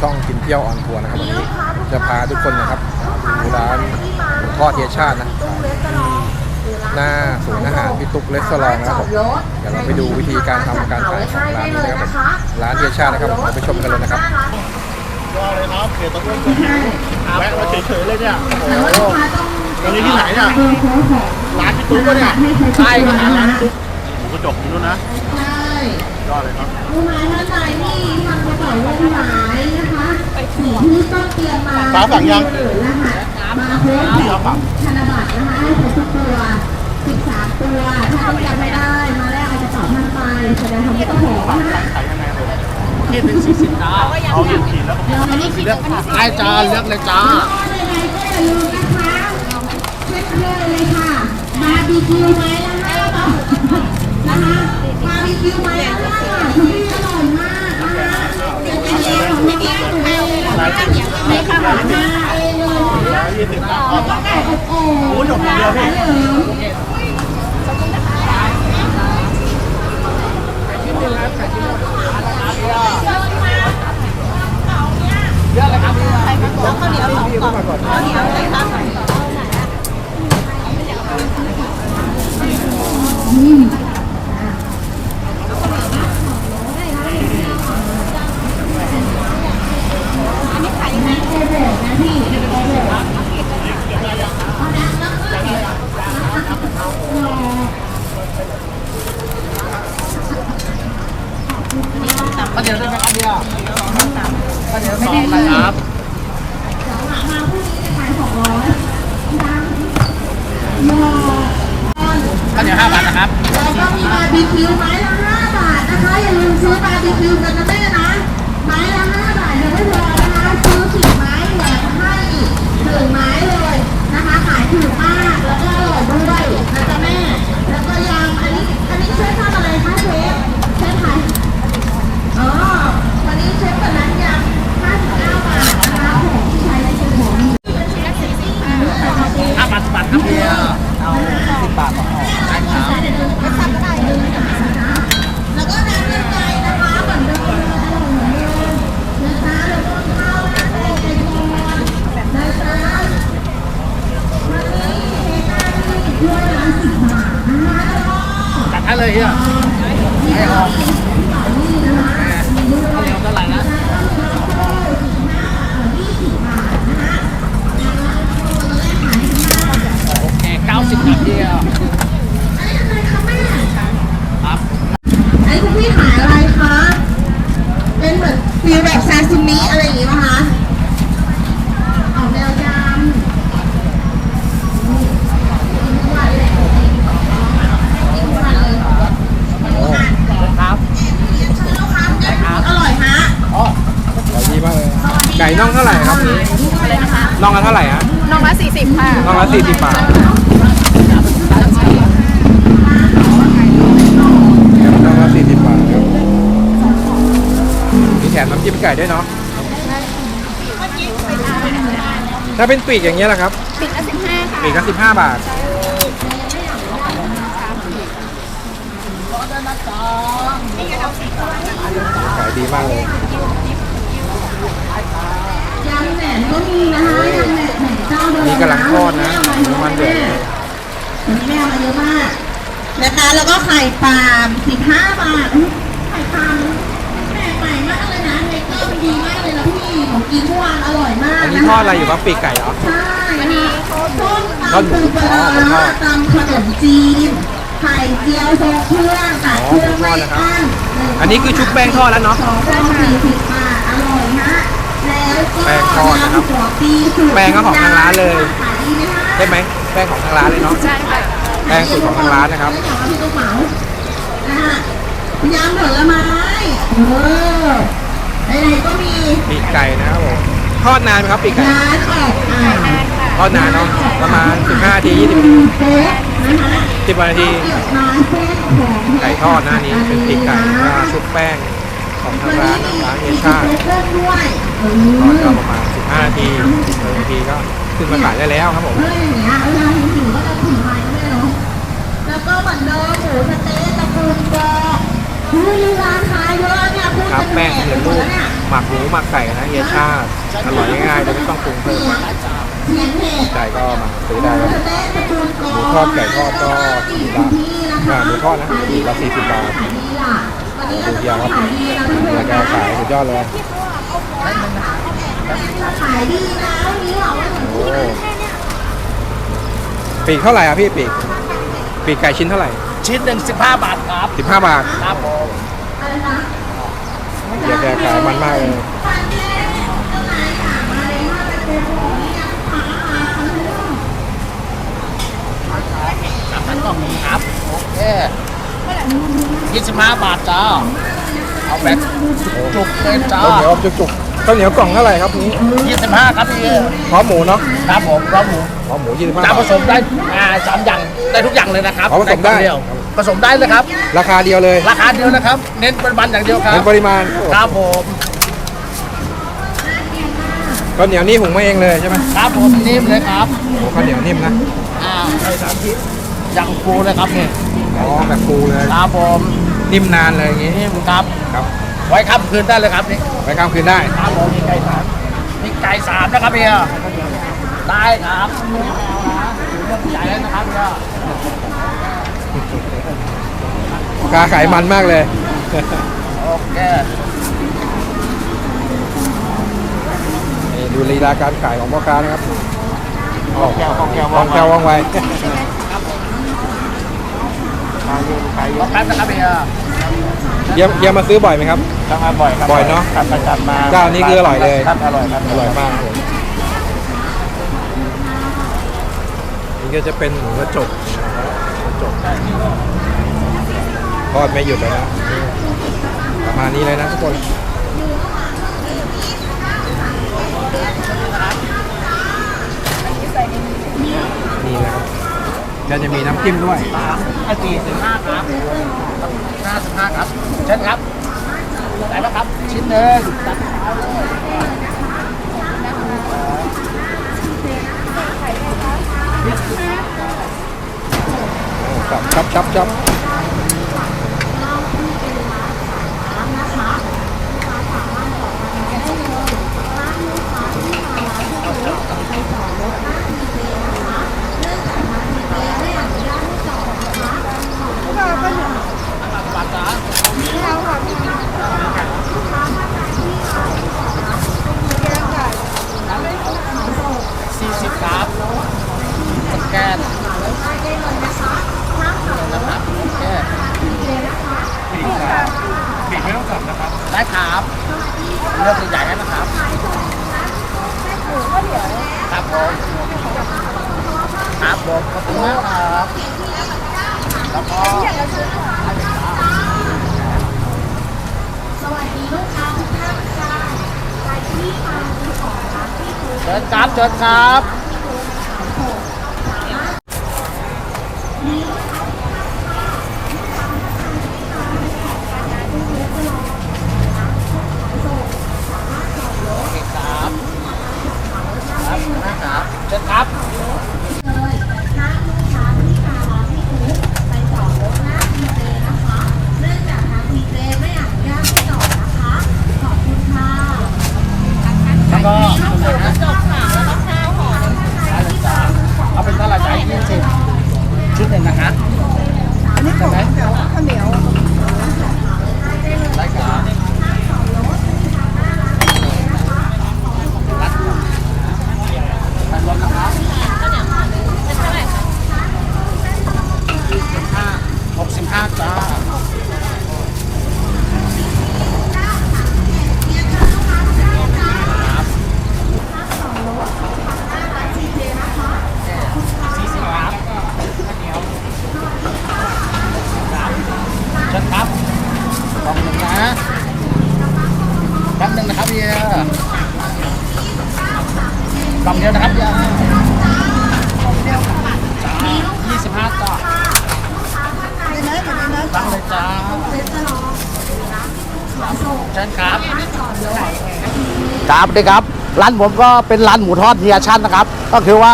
ช่องกินเที่ยวออนทัวร์นะครับวันนี้จะพาทุกคนนะครับดูร้านหมูทอดเทียชาตินะหน้าศูนย์อาหารพี่ตุ๊กเลสซอรองนะครับผมเดี๋ยวเราไปดูวิธีการทำการขายของร้านนี้นะครับผมร้านเทียชาตินะครับผมเราไปชมกันเลยนะครับก็เลยครับเขตตะกุ้งแวะมาเฉยๆเลยเนี่ยโอ้โหวันนี้ที่ไหนเนี่ยร้านพี่ตุ๊กปะเนี่ยใช่ครับร้านพี่ตุ๊กหมูกระจกอยู่นู่นนะใช่ยอดเลยครับลูกไม้ท่านใดที่ทำกระเป๋าเงินหายนะคะสิ่ง ที่ต้องเตรียมมาฟ้าสั่งยังรหัสมาโค้ดของธนบัตรนะคะให้ครบทุกตัว13ตัว ถ้าต้องจำไม่ได้ มาแลกเอากระเป๋าท่านไปแสดงความเป็นเจ้าของนะคะขายยังไงเลยขีดเป็นสี่สิบจ้าเอาหนึ่งขีดแล้วก็ขีดแล้วได้จ้าเลือกเลยจ้าก็ใดๆก็อย่าลืมนะคะเช็คเลยเลยค่ะบาร์บีคิวไม้ละห้าบาทนะคะบาร์บีคิวไม้ละห้าบาทที่อร่อยมากนะคะเป็นไอเดียของพี่กิ๊ กเองนะคะไม่ค่ะมาเองเลยร้อยยี่สิบครับแล้วไก่อบโอ่งโอ้หนมเดียวพี่ ก็เดี๋ยวได้ไหมครับเดียวก็เดี๋ยวสองนะครับ มาพรุ่งนี้จะขายสองร้อยดังยอ ก็เดี๋ยวห้าบาทนะครับ แล้วก็ มีบาร์บีคิวไม้ละห้าบาทนะคะ อย่าลืมซื้อบาร์บีคิวกันนะแม่นะ ไม้ละห้าบาทยังไม่พอนะคะซื้อสิบไม้แถมให้อีกหนึ่งไม้เลยนะคะ ขายถูกมากแล้วก็อร่อยด้วยนะจ๊ะแม่ แล้วก็ยำอันนี้อันนี้เชฟทำอะไรคะเชฟเชฟขายอ๋อวันนี้เชฟกับร้านยำ59บาทนะคะของที่ใช้ในเป็นของ ห้าบาทสิบบาทครับเดียวเอาสิบบาทต่อห่อได้ครับ แล้วก็น้ำเลือดไก่นะคะเหมือนเดิมเลยอร่อยเหมือนเดิมนะคะแล้วก็ข้าวหน้าแดงไก่ทอดนะคะวันนี้เทหน้าที่ถ้วยละสิบบาทนะคะแล้วก็ จัดให้เลยเฮีย ให้ออกนี่นะคะข้าวเหนียวเท่าไร่นะโอเคเก้าสิบบาทเดียวอันนี้อะไรคะแม่ครับอันนี้คุณพี่ขายอะไรคะ เป็นเหมือนฟีลแบบซาซิมิอะไรอย่างงี้ป่ะคะออกแนวยำกินทุกวันเลยกินทุกวันเลย ครับ อร่อยฮะ อ๋อ ขายดีมากเลย ไก่น่องเท่าไหร่ครับน่องละเท่าไหร่ฮะ น้องละสี่สิบค่ะ น่อง ละสี่สิบบาทน่องละสี่สิบบาทครับมีแถมน้ำจิ้มไก่ด้วยเนาะถ้าเป็นปีกอย่างเงี้ยแหละครับปิดละสิบห้าค่ะปีกละสิบห้าบาท ขายดีมากเลยยำแหนมก็มีนะคะยำแหนมแหนมเจ้าเดิม นี่กำลังทอดนะน้ำมันเดือดเลยวันนี้แม่เอามาเยอะมากนะคะ แล้วก็ไข่ปลาสิบห้าบาทอุ๊ยไข่ปลาแปลกใหม่มากเลยนะเนเจอร์มันดีมากเลยนะพี่ของกินเมื่อวานอร่อยมากอันนี้นะทอดคะอะไรอยู่ครับปีกไก่เหรอ ใช่อันนี้ต้มทอดตำปูปลาอ๋อผมทอร้าดตำขนมจีนไข่เจียวทรงเครื่องตัดอ๋อเครื่องผมทอไม่ดนะครับอั้นหงอันนี้คือชุบแป้งทอดแล้วเนาะสองฟองสี่สิบบาทอร่อยฮะ แล้วก็แป้งทอดนะครับำหัวปีสูตรแป้งก็ของทางร้านเลยขายดีไหมคะใช่ไหมแป้งของทางร้านเลยเนาะใช่ค่ะแป้งสูตรของทางร้านนะครับไม่อยากเอาที่กระเป๋านะฮะยำผลไม้เออไหนๆก็มีปีกไก่นะครับผมทอดนานไหมครับปีกไก่ร้านออกอ่างทอดนานเนาะประมาณ 15นาที20นาทีเค้กนะคะ10นาทีเกี่ยวมาเส้นของไก่ทอดหน้านี้เป็นปีกไก่ก็ชุบแป้ง ของทางร้านร้านเอชาเค้กเพิ่มด้วยเอทอดก็อประมาณ 15 นาที10นาทีก็ขึ้นมาขายได้แล้วครับผมเอออย่างเงี้ยเวลาหิวๆก็จะถึงไปก็ได้เนาะแล้วก็เหมือนเดิมหมูสะเต๊ะตะปูนกรอบเฮ้ยร้านขายเยอะเนี่ยพูดครับกันแป้งแหสำเร็จหมรูดปแล้วเนี่ยหมักหมูหมักไก่นะเฮียชาติอร่อยง่ายๆโดยไม่ต้องปรุงเพิ่มเขียนเพจใจก็มาซื้อได้ครับแม่ตระกูลกหมูทอดไก่ทอดก็ขีดละอ่าหมูทอดนะขีดละ40บาทขายดีล่ะ วันนี้เราดูยาวครับขายดีนะพี่ราคาขายสุดยอดเลยขายดีนะวันนี้บอกว่าถึงโอ้ปีกเท่าไหร่อะพี่ปีกปีกไก่ชิ้นเท่าไหร่ ชิ้นหนึ่งสิบห้าบาทครับสิบห้าบาทครับผมอะไรนะเฮียแกขายมันมากเลย 25 บาทจ้า เอาแบบจุกเลยจ้าข้าวเหนียวจุกจุกข้าวเหนียวกล่องเท่าไหร่ครับนี้25 ครับพี่พร้อมหมูเนาะครับผมพร้อมหมูพร้อมหมู25บาจะท ผสมได้อ่าสามอย่างได้ทุกอย่างเลยนะครับผสมได้ผสมได้เลยครับ ราคาเดียวเลยราคาเดียวนะครับ เน้นปริมาณอย่างเดียวครับเน้นปริมาณครับผมข้าวเหนียวนี่หุงมาเองเลยใช่ไหมครับผมนิ่มเลยครับโอ้ข้าวเหนียวนิ่มนะอ่าใส่สามชิ้นย่างฟูเลยครับเนี่ยอ๋อแบบฟูเลยครับผม นิ่มนานเลยอย่างงี้นิ่มครับ ครับ ไว้ค่ำคืนได้เลยครับนี่ไปข้ามคืนได้ ครับผมมีไก่สามมีไก่สามนะครับเฮียได้ครับเรื่องใหญ่เลยนะครับเฮียกาขายมันมากเลย โอเคนี่ดูลีลาการขายของพ่อค้านะครับคล่องแคล่วคล่องแคล่วคล่องแคล่วว่องไวต้ องการนะครับเฮียเยี่ยมเยี่ยมมาซื้อบ่อยไหมครับทำมาบ่อยครับบ่อยเนอะครับประจำมาเจ้านี้คืออร่อยเลย ครับอร่อยครับอร่อยมากครับผมนี่ก็จะเป็นหมูกระจกกระจกทอดไม่หยุดเลยนะ ประมาณนี้เลยนะทุกคนนี่นะครับ ก็จะมีน้ำจิ้มด้วยอาจีสิบห้าครับห้าสิบห้าครับ เช่นครับไหนบ้างครับ ชิ้นหนึ่งตัดครับชับชับชับ สี่สิบครับสแกนนะครับโอเคปีกไม่ต้องกลับนะครับ ได้ครับ เลือกใหญ่ๆให้นะครับครับผมครับผมขอบคุณมากครับแล้วก็สวัสดีลูกค้าทุกท่านค่ะใครที่มาซื้อของร้านที่ถูกเชิญครับเชิญครับ โอเคครับ ครับนะครับเชิญครับ เลยถ้าลูกค้าที่มาร้านที่ถูกไปจอดรถหน้าพีเจนะคะ เนื่องจากทางพีเจไม่อนุญาตให้จอดนะคะ ขอบคุณค่ะ แล้วก็ กระจกค่ะแล้วก็ข้าวห่อ ได้เลยจ้าเอาเป็นเท่าไหร่จ้ายี่สิบชุดหนึ่งนะคะอันนี้ของข้าวเหนียวได้ครับไปรถนะครับหกสิบห้าจ้า สี่สิบครับเชิญครับกล่องหนึ่งนะแป๊บหนึ่งนะครับเฮียกล่องเดียวนะครับเฮียจ้ายี่สิบห้าจ้าตั้งเลยจ้าเชิญครับครับดีครับ ร้านผมก็เป็นร้านหมูทอดเฮียชันนะครับ ก็คือว่า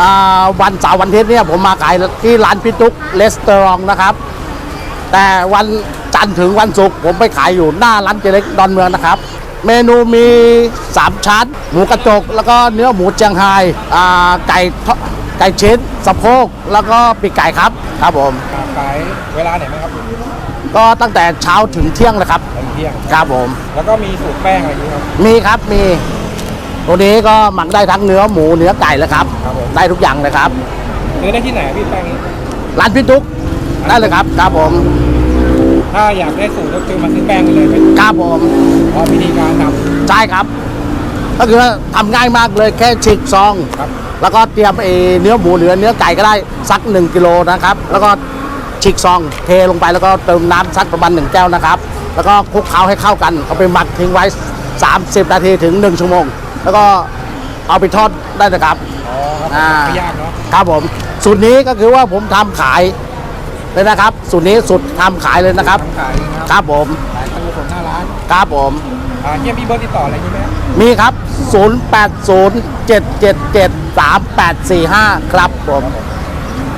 อ่าวันเสาร์วันอาทิตย์เนี่ยผมมาขายที่ร้านพี่ตุ๊กเลสเตอรองนะครับ แต่วันจันทร์ถึงวันศุกร์ผมไปขายอยู่หน้าร้านเจเล็กดอนเมืองนะครับ เมนูมี 3 ชั้น หมูกระจก แล้วก็เนื้อหมูเจียงไฮ้อ่าไก่ทอไก่ชิ้นสะโพกแล้วก็ปีกไก่ครับ ครับผมขายเวลาไหนบ้างครับ ก็ตั้งแต่เช้าถึงเที่ยงเลยครับ ตอนเที่ยงครับผม แล้วก็มีสูตรแป้งอะไรอย่างนี้ครับ มีครับมีตัวนี้ก็หมักได้ทั้งเนื้อหมูเนื้อไก่เลยครับ ครับผม ได้ทุกอย่างเลยครับ ซื้อได้ที่ไหนอะพี่แป้งนี้ ร้านพี่ตุ๊กได้เลยครับครับผมถ้าอยากได้สูตรก็คือมาซื้อแป้งกันเลยไหมครับผม เพราะวิธีการท ใช่ครับ ก็คือว่าทำง่ายมากเลยแค่ฉีกซองำครับแล้วก็เตรียมเออเนื้อหมูหรือเนื้อไก่ก็ได้สัก 1กิโลนะครับ แล้วก็ ฉีกซองเทลงไปแล้วก็เติมน้ำสักประมาณ1แก้วนะครับ แล้วก็คลุกเคล้าให้เข้ากันเอาไปหมักทิ้งไว้ 30 นาทีถึง 1 ชั่วโมง แล้วก็เอาไปทอดได้นะครับอ๋อครับอ่าไม่ยากเนาะครับผมสูตรนี้ก็คือว่าผมทำขายเลยนะครับสูตรนี้สูตรทำขายเลยนะครับทำขายเองนะครับครับผมขายตั้งแต่หน้าร้านครับผมอ่าเฮียมีเบอร์ติดต่ออะไรนี้ไหมครับมีครับ 0807773845 ครับผม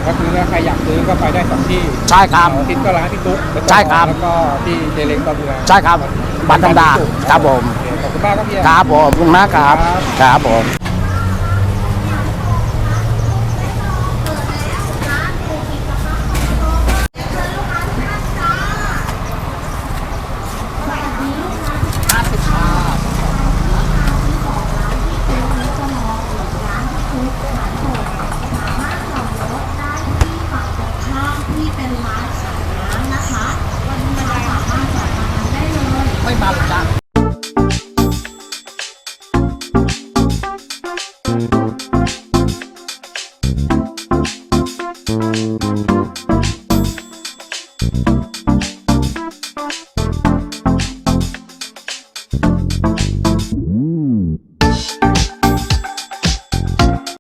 ก็คือถ้าใครอยากซื้อก็ไปได้สองที่ใช่ครับเสาร์อาทิตย์ก็ร้านพี่ตุ๊กใช่ครับ แล้วก็ที่เจเล้งตอนเวลาใช่ครับ บัตรธรรมดา ครับผม โอเคขอบคุณมากครับพี่ ครับผมขอบคุณมากครับ ครับผม